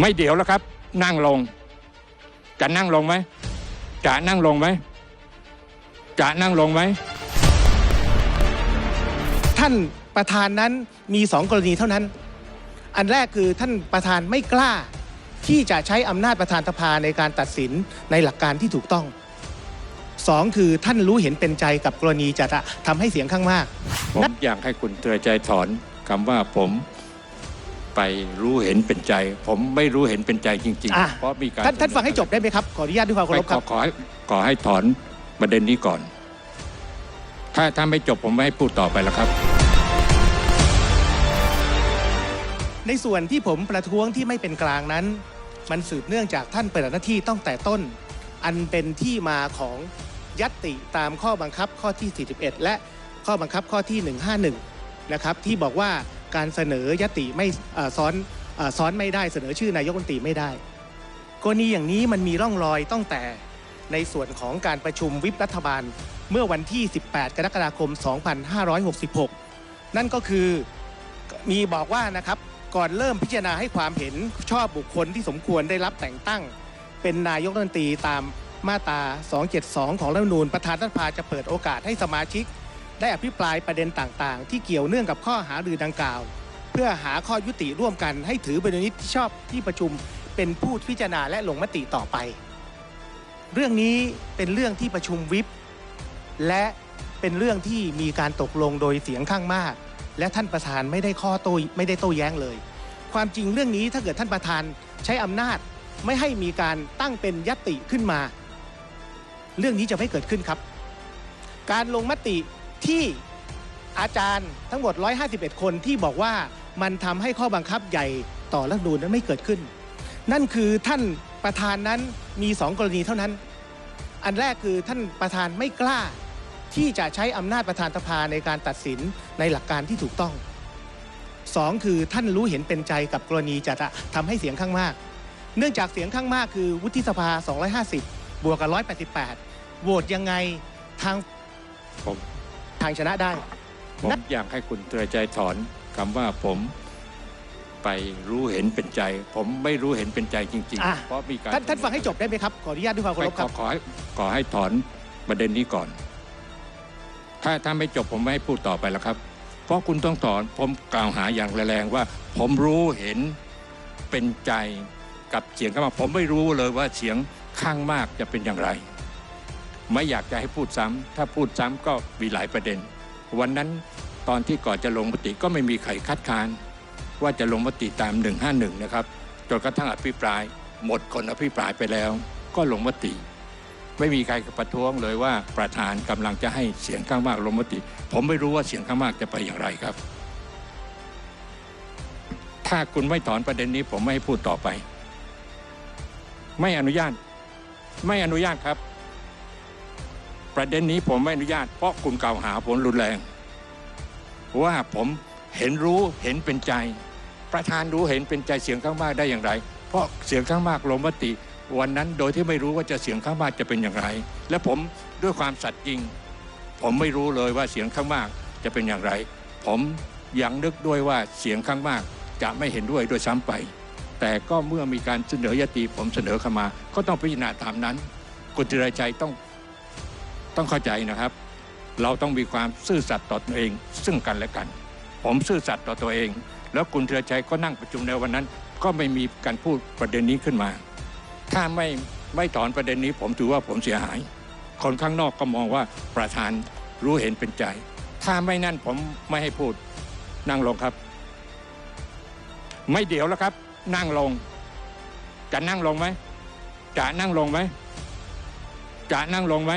ไม่เดี๋ยวแล้วครับ นั่งลง จะนั่งลงไหมจะนั่งลงไหมจะนั่งลงไหมท่านประธานนั้นมีสองกรณีเท่านั้น อันแรกคือท่านประธานไม่กล้า ที่จะใช้อำนาจประธานสภาในการตัดสินในหลักการที่ถูกต้องสองคือท่านรู้เห็นเป็นใจกับกรณีจะทำให้เสียงข้างมาก ผมอยากให้คุณเตือนใจถอนคำว่าผม ไปรู้เห็นเป็นใจ ผมไม่รู้เห็นเป็นใจจริงอะๆ เพราะมีการท่านท่านฟังให้จบได้ไหมครับ ขออนุญาตด้วยความเคาไม่รพขครัอบขอให้ขอให้ถอนประเด็นนี้ก่อน ถ้าถ้าไม่จบผมไม่ให้พูดต่อไปแล้วครับ ในส่วนที่ผมประท้วงที่ไม่เป็นกลางนั้น มันสืบเนื่องจากท่านปฏิบัติหน้าที่ตั้งแต่ต้น อันเป็นที่มาของยัตติตามข้อบังคับข้อที่ 41 และข้อบังคับข้อที่ 151 นะครับ ที่บอกว่า การเสนอยติไม่ซ้อนซ้อนไม่ได้เสนอชื่อนายกรัฐมนตรีไม่ได้กรณีอย่างนี้มันมีร่องรอยตั้งแต่ในส่วนของการประชุมวิปรัฐบาลเมื่อวันที่ 18 กรกฎาคม 2566 นั่นก็คือมีบอกว่านะครับก่อนเริ่มพิจารณาให้ความเห็นชอบบุคคลที่สมควรได้รับแต่งตั้ง เป็นนายกรัฐมนตรีตามมาตรา 272 ของรัฐธรรมนูญประธานรัฐสภาจะเปิดโอกาสให้สมาชิก ได้อภิปรายประเด็นต่างๆ ที่เกี่ยวเนื่องกับข้อหารือดังกล่าว เพื่อหาข้อยุติร่วมกันให้ถือเป็นนิตที่ชอบที่ประชุมเป็นผู้พิจารณาและลงมติต่อไป เรื่องนี้เป็นเรื่องที่ประชุมวิปและเป็นเรื่องที่มีการตกลงโดยเสียงข้างมาก และท่านประธานไม่ได้ข้อโต้ไม่ได้โต้แย้งเลย ความจริงเรื่องนี้ถ้าเกิดท่านประธานใช้อำนาจไม่ให้มีการตั้งเป็นยติขึ้นมา เรื่องนี้จะไม่เกิดขึ้นครับ การลงมติ ที่อาจารย์ทั้งหมด 151 คนที่บอกว่ามันทำให้ข้อบังคับใหญ่ต่อรัฐธรรมนูญนั้นไม่เกิดขึ้น นั่นคือท่านประธานนั้นมีสองกรณีเท่านั้น อันแรกคือท่านประธานไม่กล้า ที่จะใช้อำนาจประธานสภาในการตัดสินในหลักการที่ถูกต้องสองคือท่านรู้เห็นเป็นใจกับกรณีจะทำให้เสียงข้างมาก เนื่องจากเสียงข้างมากคือวุฒิสภา 250 บวกกับ 188 โหวตยังไงทางผม ทางชนะได้ ผมอยากให้คุณเตือนใจถอนคำว่าผมไปรู้เห็นเป็นใจ ผมไม่รู้เห็นเป็นใจจริง อะ ๆ เพราะมีการท่านท่านฟังให้จบได้ไหมครับ ขออนุญาตด้วยความเคาไม่รพขคอรับ ขอให้ขอให้ถอนประเด็นนี้ก่อน ถ้าถ้าไม่จบผมไม่ให้พูดต่อไปแล้วครับ เพราะคุณต้องถอนผมกล่าวหาอย่างแรงๆว่า ผมรู้เห็นเป็นใจกับเสียงข้างมากผมไม่รู้เลยว่าเสียงข้างมากจะเป็นอย่างไร ไม่อยากจะให้พูดซ้ำถ้าพูดซ้ำก็มีหลายประเด็น วันนั้นตอนที่ก่อนจะลงมติก็ไม่มีใครคัดค้าน ว่าจะลงมติตาม 151 นะครับจนกระทั่งอภิปราย หมดคนอภิปรายไปแล้ว ก็ลงมติ ไม่มีใครประท้วงเลยว่าประธานกำลังจะให้เสียงข้างมากลงมติ ผมไม่รู้ว่าเสียงข้างมากจะไปอย่างไรครับ ถ้าคุณไม่ถอนประเด็นนี้ผมไม่ให้พูดต่อไป ไม่อนุญาต ไม่อนุญาตครับ ประเด็นนี้ผมไม่อนุญาตเพราะคุณกล่าวหาผมรุนแรง ว่าผมเห็นรู้เห็นเป็นใจ ประธานรู้เห็นเป็นใจเสียงข้างมากได้อย่างไร เพราะเสียงข้างมากลงมติ วันนั้นโดยที่ไม่รู้ว่าจะเสียงข้างมากจะเป็นอย่างไร และผมด้วยความสัตย์จริง ผมไม่รู้เลยว่าเสียงข้างมากจะเป็นอย่างไร ผมยังนึกด้วยว่าเสียงข้างมากจะไม่เห็นด้วยด้วยซ้ำไป แต่ก็เมื่อมีการเสนอยติผมเสนอเข้ามา ก็ต้องพิจารณาตามนั้นคุณจิรชัยต้อง ต้องเข้าใจนะครับ เราต้องมีความซื่อสัตย์ต่อตัวเองซึ่งกันและกัน ผมซื่อสัตย์ต่อตัวเอง แล้วคุณเทือชัยก็นั่งประชุมในวันนั้น ก็ไม่มีการพูดประเด็นนี้ขึ้นมา ถ้าไม่ไม่ถอนประเด็นนี้ ผมถือว่าผมเสียหาย คนข้างนอกก็มองว่าประธานรู้เห็นเป็นใจ ถ้าไม่นั่นผมไม่ให้พูดนั่งลงครับ ไม่เดี๋ยวแล้วครับ นั่งลง จะนั่งลงไหมจะนั่งลงไหมจะนั่งลงไหม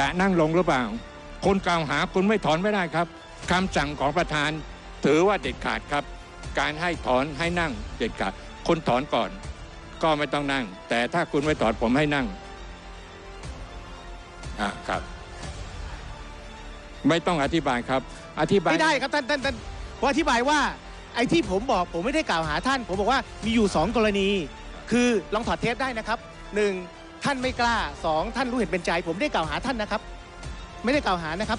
จะนั่งลงหรือเปล่า คนกล่าวหาคุณไม่ถอนไม่ได้ครับคำสั่งของประธานถือว่าเด็ดขาดครับ การให้ถอนให้นั่งเด็ดขาด คนถอนก่อน ก็ไม่ต้องนั่ง แต่ถ้าคุณไม่ถอนผมให้นั่งอะครับ ไม่ต้องอธิบายครับ อธิบายไม่ได้ครับท่านท่านท่านผมอธิบายว่าไอ้ที่ผมบอกผมไม่ได้กล่าวหาท่าน ผมบอกว่ามีอยู่สองกรณี คือลองถอดเทปได้นะครับหนึ่ง ท่านไม่กล้าสองท่านรู้เห็นเป็นใจ ผมไม่ได้กล่าวหาท่านนะครับ ไม่ได้กล่าวหานะครับ